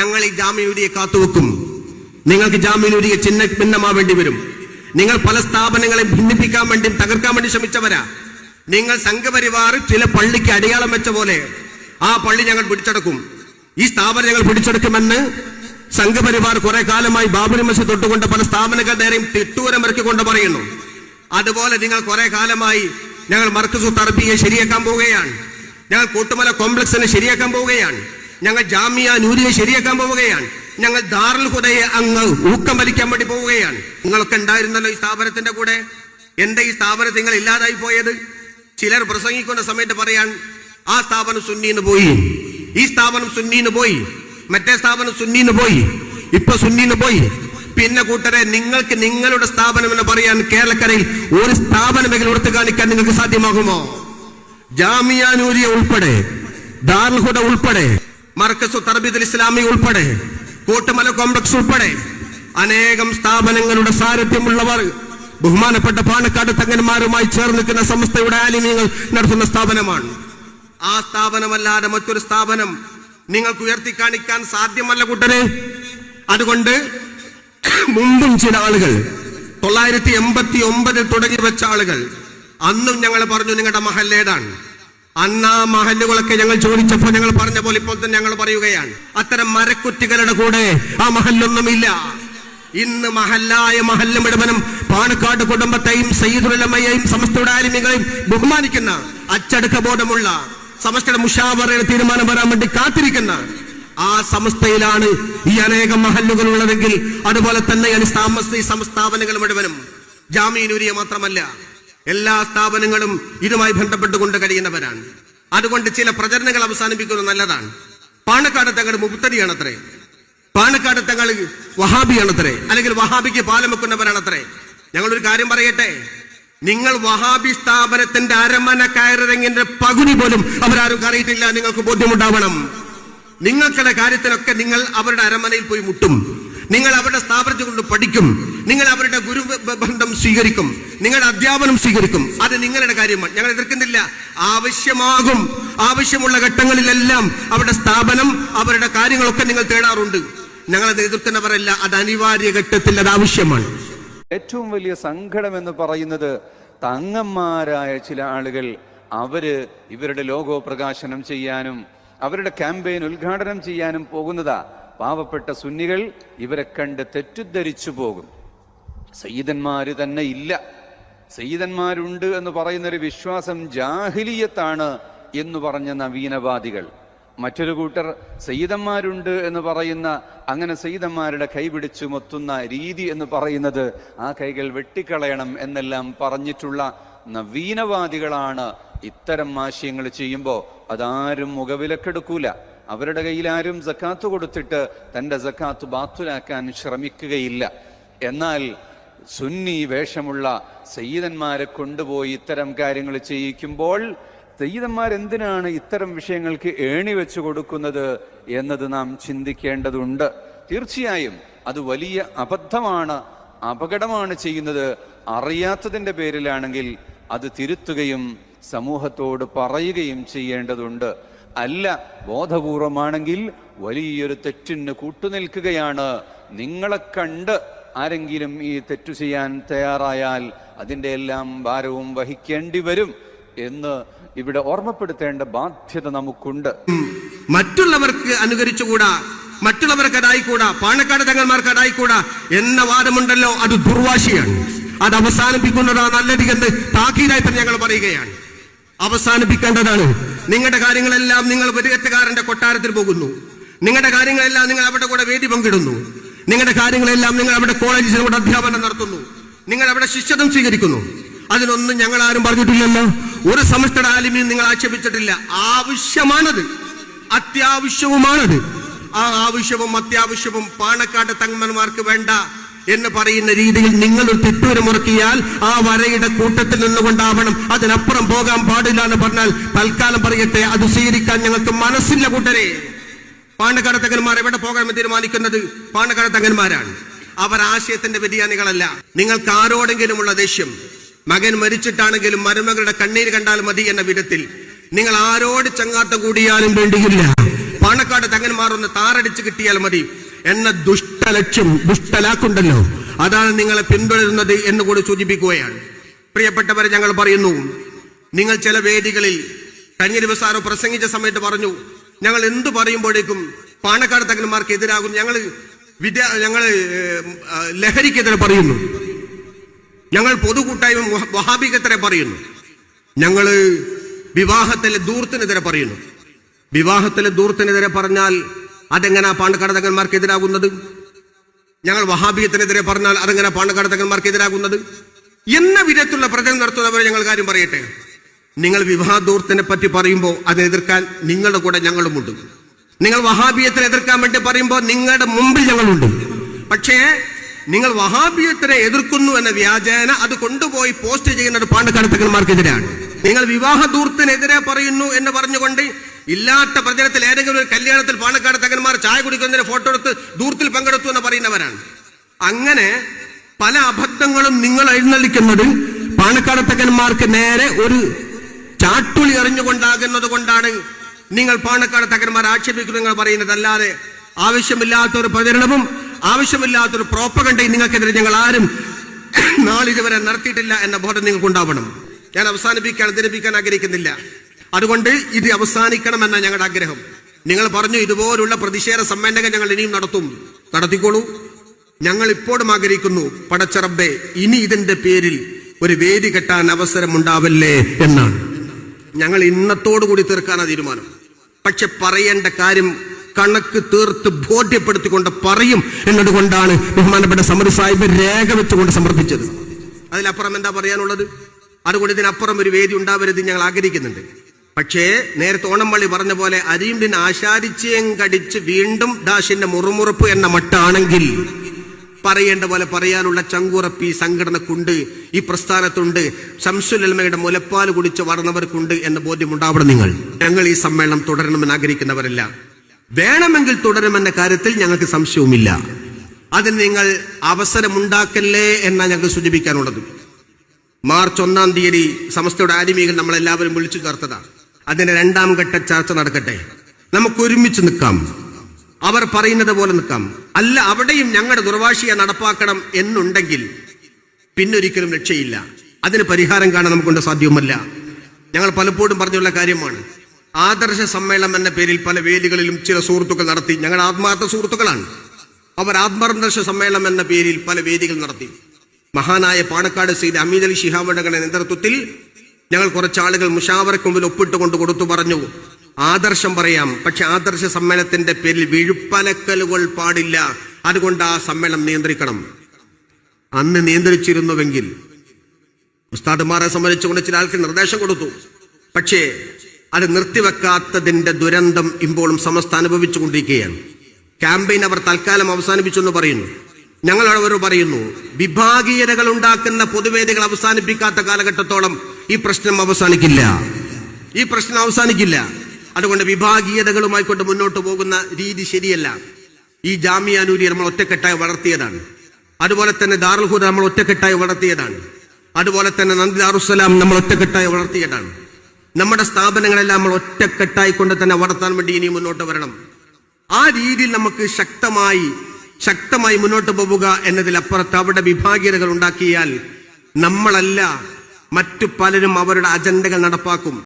ഞങ്ങൾ ഈ ജാമ്യൂരിയെ കാത്തുവെക്കും. നിങ്ങൾക്ക് ജാമ്യൂരിയെ ചിഹ്ന ഭിന്നമാവേണ്ടി വരും. നിങ്ങൾ പല സ്ഥാപനങ്ങളെ ഭിന്നിപ്പിക്കാൻ വേണ്ടി തകർക്കാൻ വേണ്ടി ശ്രമിച്ചവരാ. നിങ്ങൾ സംഘപരിവാർ ചില പള്ളിക്ക് അടയാളം വെച്ച പോലെ ആ പള്ളി ഞങ്ങൾ പിടിച്ചെടുക്കും. ഈ സ്ഥാപനം ഞങ്ങൾ പിടിച്ചെടുക്കുമെന്ന് സംഘപരിവാർ കുറെ കാലമായി ബാബരി മസ്ജിദ് തൊട്ടുകൊണ്ട് പല സ്ഥാപനങ്ങളുടെ നേരെയും തിട്ടൂരം ഇറക്കിക്കൊണ്ട് പറയുന്നു. അതുപോലെ നിങ്ങൾ കുറെ കാലമായി ഞങ്ങൾ മർക്കസു തർബിയെ ശരിയാക്കാൻ പോവുകയാണ്. ഞങ്ങൾ കൂട്ടുമല കോംപ്ലക്സിനെ ശരിയാക്കാൻ പോവുകയാണ്. ഞങ്ങൾ ജാമിയ നൂരിയെ ശരിയാക്കാൻ പോവുകയാണ്. ഞങ്ങൾ ദാറുൽ ഹുദയെ അങ്ങ് ഊക്കം വലിക്കാൻ വേണ്ടി പോവുകയാണ്. നിങ്ങളൊക്കെ ഉണ്ടായിരുന്നല്ലോ ഈ സ്ഥാപനത്തിന്റെ കൂടെ? എന്റെ ഈ സ്ഥാപനത്തിൽ നിങ്ങൾ ഇല്ലാതായി പോയത്? ചിലർ പ്രസംഗിക്കുന്ന സമയത്ത് പറയാൻ ആ സ്ഥാപനം സുന്നീന്ന് പോയി. ഈ സ്ഥാപനം സുന്നീന്ന് പോയി. മറ്റേ സ്ഥാപനം സുന്നീന്ന് പോയി. ഇപ്പൊ സുന്നീന്ന് പോയി. പിന്നെ കൂട്ടരെ നിങ്ങൾക്ക് നിങ്ങളുടെ സ്ഥാപനം എന്ന് പറയാൻ കേരളക്കരയിൽ ഒരു സ്ഥാപനമെങ്കിലും എടുത്തു കാണിക്കാൻ നിങ്ങൾക്ക് സാധ്യമാകുമോ? ജാമിയാനൂരിയ ഉൾപ്പെടെ ദാർഹുട ഉൾപ്പെടെ മർക്കസു തർബീദുൽ ഇസ്ലാമി ഉൾപ്പെടെ കോട്ടമല കോംപ്ലക്സ് ഉൾപ്പെടെ അനേകം സ്ഥാപനങ്ങളുടെ സാരഥ്യമുള്ളവർ ബഹുമാനപ്പെട്ട പാണക്കാട് തങ്ങന്മാരുമായി ചേർന്ന് നിൽക്കുന്ന സംസ്ഥയുടെ ആലിമ്യങ്ങൾ നടത്തുന്ന സ്ഥാപനമാണ്. ആ സ്ഥാപനമല്ലാതെ മറ്റൊരു സ്ഥാപനം നിങ്ങൾക്ക് ഉയർത്തി കാണിക്കാൻ സാധ്യമല്ല കൂട്ടരെ. അതുകൊണ്ട് മുമ്പും ചില ആളുകൾ തൊള്ളായിരത്തി എൺപത്തി ഒമ്പതിൽ തുടങ്ങി വെച്ച ആളുകൾ അന്നും ഞങ്ങൾ പറഞ്ഞു നിങ്ങളുടെ മഹല്ലേതാണ്. അന്ന് ആ മഹല്ലുകളൊക്കെ ഞങ്ങൾ ചോദിച്ചപ്പോൾ ഞങ്ങൾ പറഞ്ഞ പോലെ ഇപ്പോൾ തന്നെ ഞങ്ങൾ പറയുകയാണ്. അത്തരം മരക്കുറ്റികളുടെ കൂടെ ആ മഹല്ലൊന്നുമില്ല. ഇന്ന് മഹല്ലായ മഹല്ലും ഇടവനും പാണക്കാട് കുടുംബത്തെയും സയ്യിദുലമയെയും സമസ്തയുടെ ബഹുമാനിക്കുന്ന അച്ചടക്ക ബോധമുള്ള സമസ്തയുടെ മുഷാവറയുടെ തീരുമാനം വരാൻ വേണ്ടി കാത്തിരിക്കുന്ന ആ സമസ്തയിലാണ് ഈ അനേകം മഹല്ലുകൾ ഉള്ളതെങ്കിൽ അതുപോലെ തന്നെ സമസ്ത ഈ സംസ്ഥാപനങ്ങൾ മുഴുവനും ജാമീനൂരിയ മാത്രമല്ല. എല്ലാ സ്ഥാപനങ്ങളും ഇതുമായി ബന്ധപ്പെട്ടുകൊണ്ട് കഴിയുന്നവരാണ്. അതുകൊണ്ട് ചില പ്രചരണങ്ങൾ അവസാനിപ്പിക്കുന്നത് നല്ലതാണ്. പാണക്കാട് തങ്ങളുടെ മുക്തരിയാണത്രേ പാണക്കാട് തങ്ങൾ വഹാബിയാണത്രേ. അല്ലെങ്കിൽ വഹാബിക്ക് പാലം വെക്കുന്നവരാണത്രേ. ഞങ്ങളൊരു കാര്യം പറയട്ടെ. നിങ്ങൾ വഹാബി സ്ഥാപനത്തിന്റെ അരമന കയറിറങ്ങിന്റെ പകുതി പോലും അവരാരും അറിയിട്ടില്ല നിങ്ങൾക്ക് ബോധ്യമുണ്ടാവണം. നിങ്ങൾക്കുടെ കാര്യത്തിലൊക്കെ നിങ്ങൾ അവരുടെ അരമനയിൽ പോയി മുട്ടും. നിങ്ങൾ അവരുടെ സ്ഥാപനത്തിൽ കൊണ്ട് പഠിക്കും. നിങ്ങൾ അവരുടെ ഗുരു ബന്ധം സ്വീകരിക്കും. നിങ്ങളുടെ അധ്യാപനം സ്വീകരിക്കും. അത് നിങ്ങളുടെ കാര്യമാണ്. ഞങ്ങൾ എതിർക്കുന്നില്ല. ആവശ്യമാകും. ആവശ്യമുള്ള ഘട്ടങ്ങളിലെല്ലാം അവരുടെ സ്ഥാപനം അവരുടെ കാര്യങ്ങളൊക്കെ നിങ്ങൾ തേടാറുണ്ട്. ഞങ്ങളത് എതിർക്കുന്നവരല്ല. അത് അനിവാര്യ ഘട്ടത്തിൽ അത് ആവശ്യമാണ്. ഏറ്റവും വലിയ സങ്കടം എന്ന് പറയുന്നത് തങ്ങന്മാരായ ചില ആളുകൾ അവർ ഇവരുടെ ലോഗോ പ്രകാശനം ചെയ്യാനും അവരുടെ ക്യാമ്പയിൻ ഉദ്ഘാടനം ചെയ്യാനും പോകുന്നതാ. പാവപ്പെട്ട സുന്നികൾ ഇവരെ കണ്ട് തെറ്റിദ്ധരിച്ചു പോകും. സയ്യിദന്മാര് തന്നെ ഇല്ല. സയ്യിദന്മാരുണ്ട് എന്ന് പറയുന്ന ഒരു വിശ്വാസം ജാഹിലിയത്താണ് എന്ന് പറഞ്ഞ നവീനവാദികൾ. മറ്റൊരു കൂട്ടർ സയ്യിദന്മാരുണ്ട് എന്ന് പറയുന്ന അങ്ങനെ സയ്യിദന്മാരുടെ കൈപിടിച്ചു മൊത്തുന്ന രീതി എന്ന് പറയുന്നത് ആ കൈകൾ വെട്ടിക്കളയണം എന്നെല്ലാം പറഞ്ഞിട്ടുള്ള നവീനവാദികളാണ് ഇത്തരം ആശയങ്ങൾ ചെയ്യുമ്പോൾ. അതാരും മുഖവിലക്കെടുക്കൂല. അവരുടെ കയ്യിൽ ആരും സക്കാത്ത് കൊടുത്തിട്ട് തന്റെ സക്കാത്ത് ബാത്തുലാക്കാൻ ശ്രമിക്കുകയില്ല. എന്നാൽ സുന്നി വേഷമുള്ള സയ്യിദന്മാരെ കൊണ്ടുപോയി ഇത്തരം കാര്യങ്ങൾ ചെയ്യിക്കുമ്പോൾ സയ്യിദന്മാരെന്തിനാണ് ഇത്തരം വിഷയങ്ങൾക്ക് ഏണി വെച്ചു കൊടുക്കുന്നത് എന്നത് നാം ചിന്തിക്കേണ്ടതുണ്ട്. തീർച്ചയായും അത് വലിയ അബദ്ധമാണ് അപകടമാണ് ചെയ്യുന്നത്. അറിയാത്തതിന്റെ പേരിലാണെങ്കിൽ അത് തിരുത്തുകയും സമൂഹത്തോട് പറയുകയും ചെയ്യേണ്ടതുണ്ട്. അല്ല ബോധപൂർവമാണെങ്കിൽ വലിയൊരു തെറ്റിന് കൂട്ടുനിൽക്കുകയാണ്. നിങ്ങളെ കണ്ട് ആരെങ്കിലും ഈ തെറ്റു ചെയ്യാൻ തയ്യാറായാൽ അതിന്റെ എല്ലാം ഭാരവും വഹിക്കേണ്ടി വരും എന്ന് ഇവിടെ ഓർമ്മപ്പെടുത്തേണ്ട ബാധ്യത നമുക്കുണ്ട്. മറ്റുള്ളവർക്ക് അനുകരിച്ചുകൂടാ മറ്റുള്ളവർക്ക് അതായിക്കൂടാ പാണക്കാട് തങ്ങന്മാർക്ക് അതായിക്കൂടാ എന്ന വാദമുണ്ടല്ലോ അത് ദുർവാശിയാണ്. അത് അവസാനിപ്പിക്കുന്നതാ നല്ലതികെന്ന് തന്നെ ഞങ്ങൾ പറയുകയാണ്. അവസാനിപ്പിക്കേണ്ടതാണ്. നിങ്ങളുടെ കാര്യങ്ങളെല്ലാം നിങ്ങൾ വെടികെട്ടുകാരന്റെ കൊട്ടാരത്തിൽ പോകുന്നു. നിങ്ങളുടെ കാര്യങ്ങളെല്ലാം നിങ്ങൾ അവരുടെ കൂടെ വേദി പങ്കിടുന്നു. നിങ്ങളുടെ കാര്യങ്ങളെല്ലാം നിങ്ങൾ അവിടെ കോളേജിൽ കൂടെ അധ്യാപനം നടത്തുന്നു. നിങ്ങൾ അവിടെ ശിഷ്യത്വം സ്വീകരിക്കുന്നു. അതിനൊന്നും ഞങ്ങൾ ആരും പറഞ്ഞിട്ടില്ലല്ലോ. ഒരു സെമസ്റ്റർ ആലിമിയും നിങ്ങൾ ആക്ഷേപിച്ചിട്ടില്ല. ആവശ്യമാണത്. അത്യാവശ്യവുമാണത്. ആ ആവശ്യവും അത്യാവശ്യവും പാണക്കാട് തങ്ങന്മാർക്ക് വേണ്ട എന്ന് പറയുന്ന രീതിയിൽ നിങ്ങൾ ഒരു തെറ്റുവരമുറക്കിയാൽ ആ വരയുടെ കൂട്ടത്തിൽ നിന്നുകൊണ്ടാവണം. അതിനപ്പുറം പോകാൻ പാടില്ല എന്ന് പറഞ്ഞാൽ തൽക്കാലം പറയട്ടെ അത് സ്വീകരിക്കാൻ ഞങ്ങൾക്ക് മനസ്സില്ല കൂട്ടരെ. പാണക്കാട് തങ്ങന്മാർ എവിടെ പോകണമെന്ന് തീരുമാനിക്കുന്നത് പാണക്കാട് തങ്ങന്മാരാണ് അവർ ആശയത്തിന്റെ വ്യതിയാനികളല്ല. നിങ്ങൾക്ക് ആരോടെങ്കിലും ഉള്ള ദേഷ്യം മകൻ മരിച്ചിട്ടാണെങ്കിലും മരുമകളുടെ കണ്ണീര് കണ്ടാൽ മതി എന്ന വിധത്തിൽ നിങ്ങൾ ആരോട് ചങ്ങാത്ത കൂടിയാലും വേണ്ടിയില്ല. പാണക്കാട് തങ്ങന്മാർ ഒന്ന് താറടിച്ച് കിട്ടിയാൽ മതി എന്ന ദുഷ്ടലക്ഷ്യം ദുഷ്ടലാക്കുണ്ടല്ലോ. അതാണ് നിങ്ങളെ പിന്തുടരുന്നത് എന്ന് കൂടി സൂചിപ്പിക്കുകയാണ്. പ്രിയപ്പെട്ടവരെ ഞങ്ങൾ പറയുന്നു നിങ്ങൾ ചില വേദികളിൽ കഴിഞ്ഞ ദിവസം പ്രസംഗിച്ച സമയത്ത് പറഞ്ഞു ഞങ്ങൾ എന്തു പറയുമ്പോഴേക്കും പാണക്കാട് തങ്ങന്മാർക്ക് എതിരാകും. ഞങ്ങൾ വിദ്യാ ഞങ്ങൾ ലഹരിക്കെതിരെ പറയുന്നു. ഞങ്ങൾ പൊതുകൂട്ടായ്മ വഹാബിക്കെതിരെ പറയുന്നു. ഞങ്ങൾ വിവാഹത്തിലെ ദൂർത്തിനെതിരെ പറയുന്നു. വിവാഹത്തിലെ ദൂർത്തിനെതിരെ പറഞ്ഞാൽ അതെങ്ങനെ പാണക്കാട് തകന്മാർക്ക് എതിരാകുന്നത്? ഞങ്ങൾ വഹാബിയത്തിനെതിരെ പറഞ്ഞാൽ അതെങ്ങനെ പാണക്കാട് തകന്മാർക്ക് എതിരാകുന്നത്? എന്ന വിധത്തിലുള്ള പ്രചരണം നടത്തുന്നവരെ ഞങ്ങൾ കാര്യം പറയട്ടെ. നിങ്ങൾ വിവാഹദൂർത്തിനെ പറ്റി പറയുമ്പോൾ അത് എതിർക്കാൻ നിങ്ങളുടെ കൂടെ ഞങ്ങളുമുണ്ട്. നിങ്ങൾ വഹാബിയത്തിനെ എതിർക്കാൻ വേണ്ടി പറയുമ്പോൾ നിങ്ങളുടെ മുമ്പിൽ ഞങ്ങളുണ്ട്. പക്ഷേ നിങ്ങൾ വഹാബിയത്തിനെ എതിർക്കുന്നു എന്ന വ്യാജേന അത് കൊണ്ടുപോയി പോസ്റ്റ് ചെയ്യുന്നത് പാണ്ടക്കാട് തങ്ങന്മാർക്കെതിരാണ് നിങ്ങൾ വിവാഹദൂർത്തിനെതിരെ പറയുന്നു എന്ന് പറഞ്ഞുകൊണ്ട് ഇല്ലാത്ത പ്രചരണത്തിൽ ഏതെങ്കിലും ഒരു കല്യാണത്തിൽ പാണക്കാട് തകന്മാർ ചായ കുടിക്കുന്നതിന് ഫോട്ടോ എടുത്ത് ദൂർത്തിൽ പങ്കെടുത്തു എന്ന് പറയുന്നവരാണ്. അങ്ങനെ പല അബദ്ധങ്ങളും നിങ്ങൾ എഴുന്നള്ളിക്കുന്നത് പാണക്കാട് തകന്മാർക്ക് നേരെ ഒരു ചാട്ടുളി എറിഞ്ഞുകൊണ്ടാകുന്നത് കൊണ്ടാണ് നിങ്ങൾ പാണക്കാട് തകന്മാർ ആക്ഷേപിക്കുന്നു നിങ്ങൾ പറയുന്നത്. അല്ലാതെ ആവശ്യമില്ലാത്തൊരു പ്രചരണവും ആവശ്യമില്ലാത്തൊരു പ്രോപ്പകണ്ടയും നിങ്ങൾക്കെതിരെ ഞങ്ങൾ ആരും നാളിതുവരെ നടത്തിയിട്ടില്ല എന്ന ബോധം നിങ്ങൾക്ക് ഉണ്ടാവണം ഞാൻ അവസാനിപ്പിക്കാൻ ധരിപ്പിക്കാൻ ആഗ്രഹിക്കുന്നില്ല. അതുകൊണ്ട് ഇത് അവസാനിക്കണമെന്ന ഞങ്ങളുടെ ആഗ്രഹം. നിങ്ങൾ പറഞ്ഞു ഇതുപോലുള്ള പ്രതിഷേധ സമ്മേളനങ്ങൾ ഞങ്ങൾ ഇനിയും നടത്തും. നടത്തിക്കോളൂ. ഞങ്ങൾ ഇപ്പോഴും ആഗ്രഹിക്കുന്നു പടച്ചറബെ ഇനി ഇതിന്റെ പേരിൽ ഒരു വേദി കെട്ടാൻ അവസരം ഉണ്ടാവല്ലേ എന്നാണ്. ഞങ്ങൾ ഇന്നത്തോടുകൂടി തീർക്കാനാണ് തീരുമാനം. പക്ഷെ പറയേണ്ട കാര്യം കണക്ക് തീർത്ത് ബോധ്യപ്പെടുത്തിക്കൊണ്ട് പറയും എന്നതുകൊണ്ടാണ് ബഹുമാനപ്പെട്ട സമർ സാഹിബ് രേഖ വെച്ചുകൊണ്ട് സമർപ്പിച്ചത്. അതിലപ്പുറം എന്താ പറയാനുള്ളത്? അതുകൊണ്ട് ഇതിനപ്പുറം ഒരു വേദി ഉണ്ടാവരുത് ഞങ്ങൾ ആഗ്രഹിക്കുന്നുണ്ട്. പക്ഷേ നേരത്തെ ഓണംപള്ളി പറഞ്ഞ പോലെ അരിയുണ്ടിന് ആശാരിച്ചേം കടിച്ച് വീണ്ടും ദാഷിന്റെ മുറുമുറുപ്പ് എന്ന മട്ടാണെങ്കിൽ പറയേണ്ട പോലെ പറയാനുള്ള ചങ്കുറപ്പി സംഘടനക്കുണ്ട് ഈ പ്രസ്ഥാനത്തുണ്ട്. ശംസുലമയുടെ മുലപ്പാൽ കുടിച്ച് വളർന്നവർക്കുണ്ട് എന്ന ബോധ്യം ഉണ്ടാവണം നിങ്ങൾ. ഞങ്ങൾ ഈ സമ്മേളനം തുടരണമെന്ന് ആഗ്രഹിക്കുന്നവരല്ല. വേണമെങ്കിൽ തുടരുമെന്ന കാര്യത്തിൽ ഞങ്ങൾക്ക് സംശയവുമില്ല. അതിന് നിങ്ങൾ അവസരമുണ്ടാക്കല്ലേ എന്നാണ് ഞങ്ങൾക്ക് സൂചിപ്പിക്കാനുള്ളത്. മാർച്ച് ഒന്നാം തീയതി സമസ്തയുടെ ആലിമികൾ നമ്മളെല്ലാവരും വിളിച്ചു ചേർത്തതാണ് അതിന്റെ രണ്ടാം ഘട്ട ചർച്ച നടക്കട്ടെ. നമുക്ക് ഒരുമിച്ച് നിൽക്കാം. അവർ പറയുന്നത് പോലെ നിൽക്കാം. അല്ല അവിടെയും ഞങ്ങളുടെ ദുർവാശിയെ നടപ്പാക്കണം എന്നുണ്ടെങ്കിൽ പിന്നൊരിക്കലും രക്ഷയില്ല. അതിന് പരിഹാരം കാണാൻ നമുക്കൊണ്ട് സാധ്യവുമല്ല ഞങ്ങൾ പലപ്പോഴും പറഞ്ഞുള്ള കാര്യമാണ്. ആദർശ സമ്മേളനം എന്ന പേരിൽ പല വേദികളിലും ചില സുഹൃത്തുക്കൾ നടത്തി. ഞങ്ങളുടെ ആത്മാർത്ഥ സുഹൃത്തുക്കളാണ്. അവർ ആത്മാർദർശ സമ്മേളനം എന്ന പേരിൽ പല വേദികൾ നടത്തി. മഹാനായ പാണക്കാട് ശ്രീ അമീദ് അലി ഷിഹാബ് നേതൃത്വത്തിൽ ഞങ്ങൾ കുറച്ച് ആളുകൾ മുഷാവറയ്ക്ക് മുമ്പിൽ ഒപ്പിട്ട് കൊണ്ട് കൊടുത്തു പറഞ്ഞു. ആദർശം പറയാം. പക്ഷെ ആദർശ സമ്മേളനത്തിന്റെ പേരിൽ വിഴുപ്പലക്കലുകൾ പാടില്ല. അതുകൊണ്ട് ആ സമ്മേളനം നിയന്ത്രിക്കണം. അന്ന് നിയന്ത്രിച്ചിരുന്നുവെങ്കിൽ ഉസ്താദുമാരെ സംബന്ധിച്ചുകൊണ്ട് ചില ആൾക്ക് നിർദ്ദേശം കൊടുത്തു. പക്ഷേ അത് നിർത്തിവെക്കാത്തതിന്റെ ദുരന്തം ഇപ്പോഴും സമസ്ത അനുഭവിച്ചുകൊണ്ടിരിക്കുകയാണ്. ക്യാമ്പയിൻ അവർ തൽക്കാലം അവസാനിപ്പിച്ചു എന്ന് പറയുന്നു. ഞങ്ങൾ അവർ പറയുന്നു വിഭാഗീയതകൾ ഉണ്ടാക്കുന്ന പൊതുവേദികൾ അവസാനിപ്പിക്കാത്ത കാലഘട്ടത്തോളം ഈ പ്രശ്നം അവസാനിക്കില്ല. ഈ പ്രശ്നം അവസാനിക്കില്ല. അതുകൊണ്ട് വിഭാഗീയതകളുമായി കൊണ്ട് മുന്നോട്ട് പോകുന്ന രീതി ശരിയല്ല. ഈ ജാമ്യാനൂരി നമ്മൾ ഒറ്റക്കെട്ടായി വളർത്തിയതാണ്. അതുപോലെ തന്നെ ദാറുൽഹുദ നമ്മൾ ഒറ്റക്കെട്ടായി വളർത്തിയതാണ്. അതുപോലെ തന്നെ നന്ദി ദാറുസലാം നമ്മൾ ഒറ്റക്കെട്ടായി വളർത്തിയതാണ്. നമ്മുടെ സ്ഥാപനങ്ങളെല്ലാം നമ്മൾ ഒറ്റക്കെട്ടായി കൊണ്ട് തന്നെ വളർത്താൻ വേണ്ടി ഇനി മുന്നോട്ട് വരണം. ആ രീതിയിൽ നമുക്ക് ശക്തമായി ശക്തമായി മുന്നോട്ട് പോവുക എന്നതിലപ്പുറത്ത് അവിടെ വിഭാഗീയതകൾ ഉണ്ടാക്കിയാൽ നമ്മളല്ല മറ്റു പലരും അവരുടെ അജണ്ടകൾ നടപ്പാക്കും.